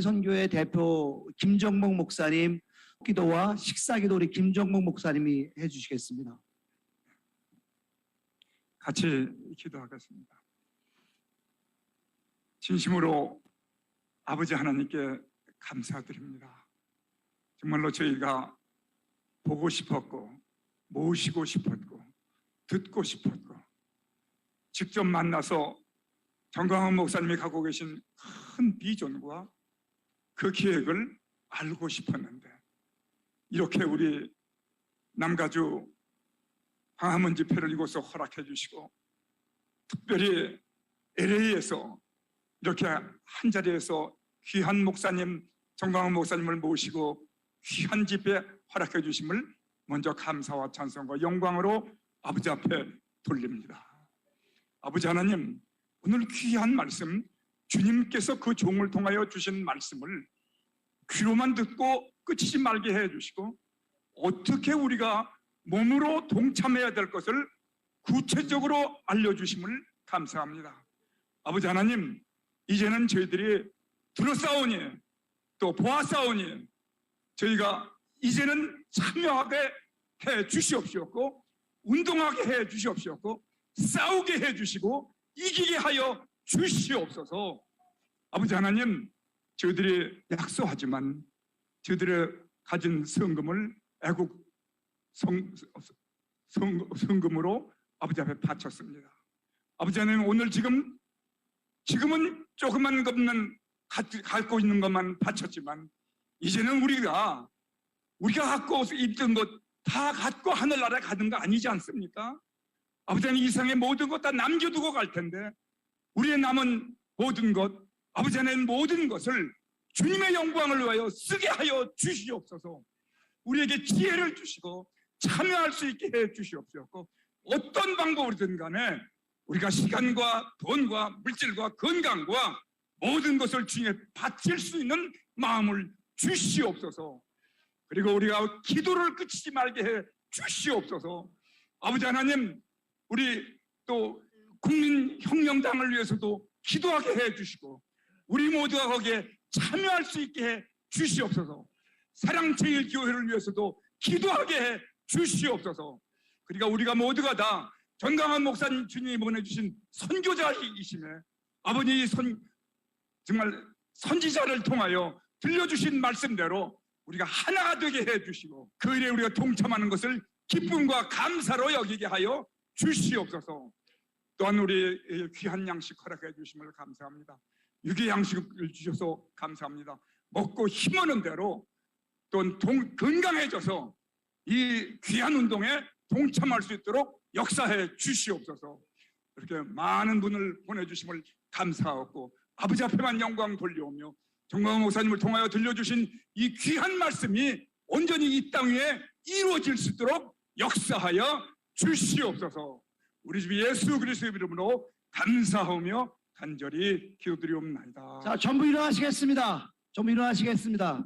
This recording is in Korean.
선교회 대표 김정목 목사님 기도와 식사기도 우리 김정목 목사님이 해주시겠습니다. 같이 기도하겠습니다. 진심으로 아버지 하나님께 감사드립니다. 정말로 저희가 보고 싶었고, 모시고 싶었고, 듣고 싶었고, 직접 만나서 정광훈 목사님이 갖고 계신 큰 비전과 그 계획을 알고 싶었는데, 이렇게 우리 남가주 광화문 집회를 이곳에 허락해 주시고 특별히 LA에서 이렇게 한 자리에서 귀한 목사님 정광훈 목사님을 모시고 귀한 집회 허락해 주심을 먼저 감사와 찬송과 영광으로 아버지 앞에 돌립니다. 아버지 하나님 오늘 귀한 말씀 주님께서 그 종을 통하여 주신 말씀을 귀로만 듣고 끝이지 말게 해 주시고 어떻게 우리가 몸으로 동참해야 될 것을 구체적으로 알려주심을 감사합니다. 아버지 하나님, 이제는 저희들이 들었사오니 또 보았사오니 저희가 이제는 참여하게 해 주시옵시었고 운동하게 해 주시옵시었고 싸우게 해 주시고 이기게 하여 주시옵소서 아버지 하나님 저희들이 약소하지만 저희들의 가진 성금을 애국 성, 성, 성금으로 아버지 앞에 바쳤습니다. 아버지 하나님 오늘 지금 지금은 것만 갖- 갖고 있는 것만 바쳤지만 이제는 우리가 우리가 갖고 있던 것 다 갖고 하늘나라에 가는 거 아니지 않습니까? 아버지 하나님 이 세상의 모든 것 다 남겨두고 갈 텐데 우리의 남은 모든 것 아버지 하나님 모든 것을 주님의 영광을 위하여 쓰게 하여 주시옵소서 우리에게 지혜를 주시고 참여할 수 있게 해 주시옵소서. 어떤 방법으로든 간에 우리가 시간과 돈과 물질과 건강과 모든 것을 주님에 바칠 수 있는 마음을 주시옵소서. 그리고 우리가 기도를 끝이지 말게 해 주시옵소서. 아버지 하나님, 우리 또 국민 혁명당을 위해서도 기도하게 해 주시고 우리 모두가 거기에 참여할 수 있게 해 주시옵소서. 사랑제일교회를 위해서도 기도하게 해 주시옵소서. 그러니까 우리가 모두가 다 전강한 목사님 주님이 보내주신 선교자이심에 아버지 선 정말 선지자를 통하여 들려주신 말씀대로 우리가 하나가 되게 해 주시고 그 일에 우리가 동참하는 것을 기쁨과 감사로 여기게 하여 주시옵소서. 또한 우리 귀한 양식 허락해 주심을 감사합니다. 유기 양식을 주셔서 감사합니다. 먹고 힘없는 대로 또 동- 건강해져서 이 귀한 운동에 동참할 수 있도록 역사해 주시옵소서. 이렇게 많은 분을 보내주심을 감사하고 아버지 앞에만 영광 돌려오며 정광훈 목사님을 통하여 들려주신 이 귀한 말씀이 온전히 이 땅 위에 이루어질 수 있도록 역사하여 주시옵소서. 우리 집 예수 그리스도의 이름으로 감사하며 간절히 기도드리옵나이다. 자, 전부 일어나시겠습니다. 전부 일어나시겠습니다.